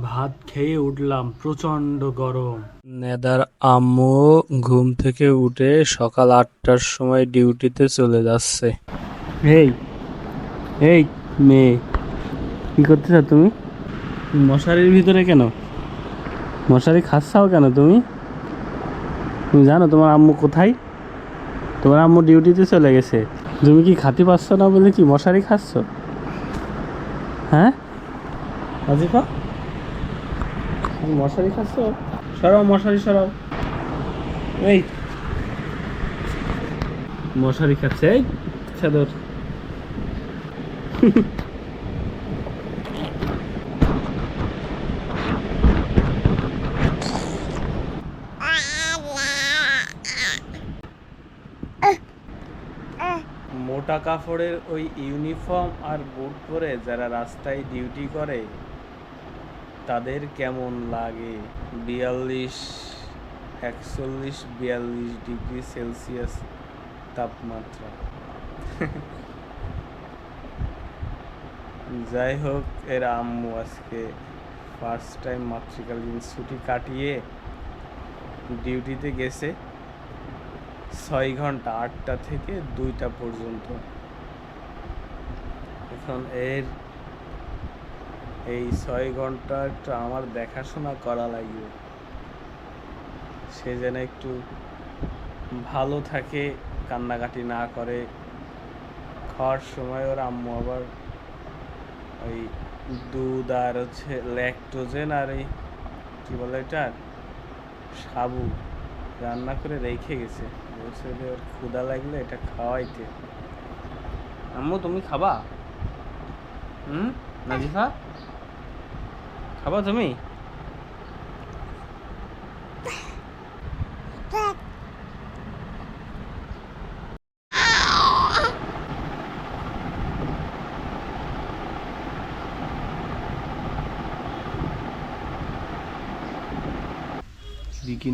ভাত খেয়ে উঠলাম প্রচণ্ড গরম। নেদার আম্মু ঘুম থেকে উঠে সকাল আটটার সময় ডিউটিতে চলে যাচ্ছে। এই এই মেয়ে কি করতেছ তুমি? মশারির ভিতরে কেন? মশারি খাচ্ছাও কেন তুমি? তুমি জানো তোমার আম্মু কোথায়? তোমার আম্মু ডিউটিতে চলে গেছে। তুমি কি খাতে পারছ না বলে কি মশারি খাচ্ছ? হ্যাঁ? আজিফা? মশারি খাচ্ছ? সরাও, মশারি সরাও। এই। মশারি খাচ্ছে, এই চাদর মোটা কাপড়ের ওই ইউনিফর্ম আর বুট পরে যারা রাস্তায় ডিউটি করে তাদের কেমন লাগে? বিয়াল্লিশ, একচল্লিশ, বিয়াল্লিশ ডিগ্রি সেলসিয়াস তাপমাত্রা। যাই হোক, এর আম্মু আজকে ফার্স্ট টাইম মাতৃকালীন ছুটি কাটিয়ে ডিউটিতে গেছে ছয় ঘণ্টা আটটা থেকে দুইটা পর্যন্ত। এখন এর এই ছয় ঘন্টাটা আমার দেখাশোনা করা লাগবে। সে যেন একটু ভালো থাকে, কান্নাকাটি না করে। খাওয়ার সময় ওর আম্মু আবার ওই দুধ আর হচ্ছে ল্যাকটোজেন আর এই কী বলে এটা? সাবু রান্না করে রেখে গেছে। বলছে যে ওর ক্ষুদা লাগলে এটা খাওয়াইতে। আম্মু তুমি খাবা? হুম? নাজিফা? খাবা তুমি?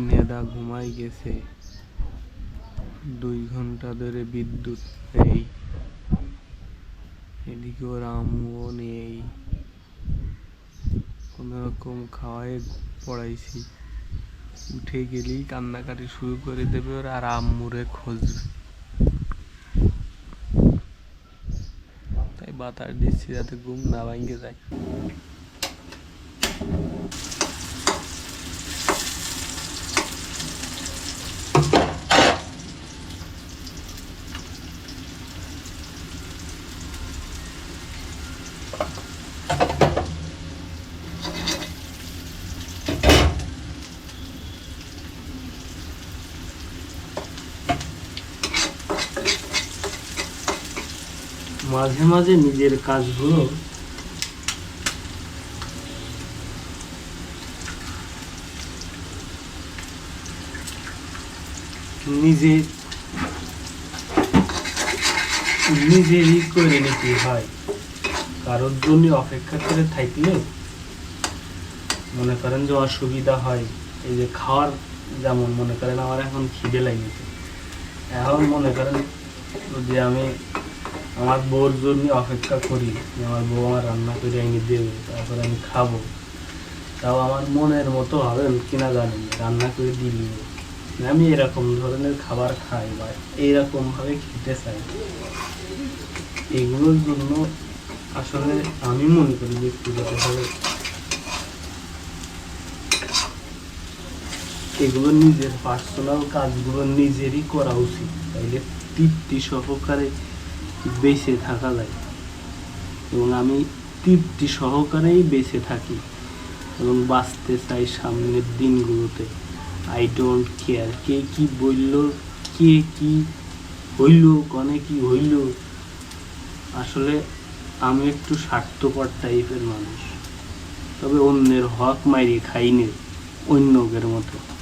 নেদা ঘুমাই গেছে। দুই ঘণ্টা ধরে বিদ্যুৎ নেই। এদিকে ওর আম্মুও নেই। কোনো রকম খাওয়াই পড়াইছি। উঠে গেলেই কান্নাকাটি শুরু করে দেবে ওর আর আম্মুরে খুঁজবে। তাই বাতাস দিচ্ছি যাতে ঘুম না ভাঙ্গে যায়। মাঝে মাঝে নিজের কাজগুলো নিজে নিজেরই করে নিতে হয়। কারোর জন্য অপেক্ষা করে থাকলে মনে করেন যে অসুবিধা হয়। এই যে খাওয়ার যেমন মনে করেন আমার এখন খিদে লাগিয়েছে এখন মনে করেন যদি আমি আমার বউর জন্য অপেক্ষা করি আমার বউ আমার রান্না করে এনে দেবে, তারপর আমি খাব। তাও আমার মনের মতো হবে কিনা জানি রান্না করে দিলি আমি এরকম ধরনের খাবার খাই বা এইরকম ভাবে খেতে চাই। এগুলোর জন্য আসলে আমি মনে করি ব্যক্তিগতভাবে এগুলো নিজের পার্সোনাল কাজগুলো নিজেরই করা উচিত। তাইলে তৃপ্তি সহকারে বেঁচে থাকা যায়। এবং আমি তৃপ্তি সহকারেই বেঁচে থাকি। এবং বাঁচতে চাই সামনের দিনগুলোতে। আই ডোন্ট কেয়ার কে কি বলল, কে কি হইল, কনে কি হইল। আসলে আমি একটু স্বার্থপর টাইপের মানুষ। তবে অন্যের হক মাইরি খাইনি অন্যকের মতো।